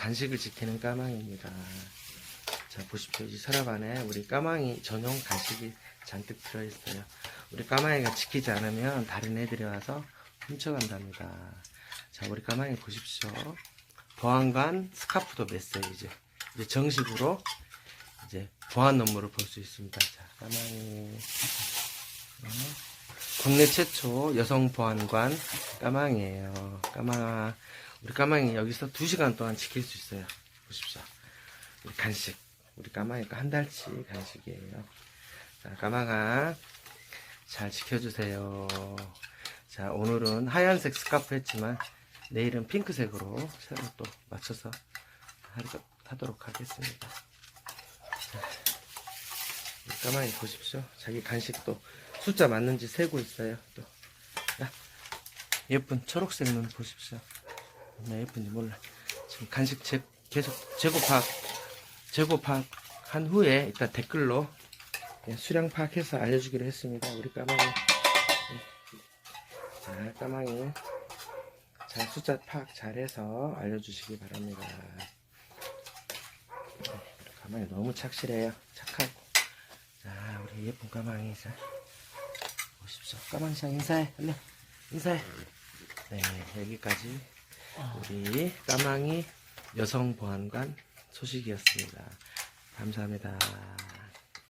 간식을 지키는 까망입니다. 자, 보십시오. 이 서랍 안에 우리 까망이 전용 간식이 잔뜩 들어있어요. 우리 까망이가 지키지 않으면 다른 애들이 와서 훔쳐간답니다. 자, 우리 까망이 보십시오. 보안관 스카프도 맸어요, 이제. 이제 정식으로 이제 보안 업무를 볼 수 있습니다. 자, 까망이. 어, 국내 최초 여성 보안관 까망이에요. 까망아. 우리 까망이 여기서 2시간 동안 지킬 수 있어요. 보십시오. 우리 간식. 우리 까망이가 한 달치 간식이에요. 자, 까망아. 잘 지켜주세요. 자, 오늘은 하얀색 스카프 했지만 내일은 핑크색으로 새로 또 맞춰서 하- 하도록 하겠습니다. 자, 까망이 보십시오. 자기 간식도 숫자 맞는지 세고 있어요. 또. 야, 예쁜 초록색 눈 보십시오. 얼마나 예쁜지 몰라. 지금 간식 재, 계속 재고 파악, 재고 파악 한 후에 이따 댓글로 예, 수량 파악해서 알려주기로 했습니다. 우리 까망이. 예. 자, 까망이. 잘 숫자 파악 잘해서 알려주시기 바랍니다. 네, 까망이 너무 착실해요. 착하고. 자, 우리 예쁜 까망이. 자, 까망이랑 인사해. 얼른 인사해. 네, 여기까지 우리 까망이 여성 보안관 소식이었습니다. 감사합니다.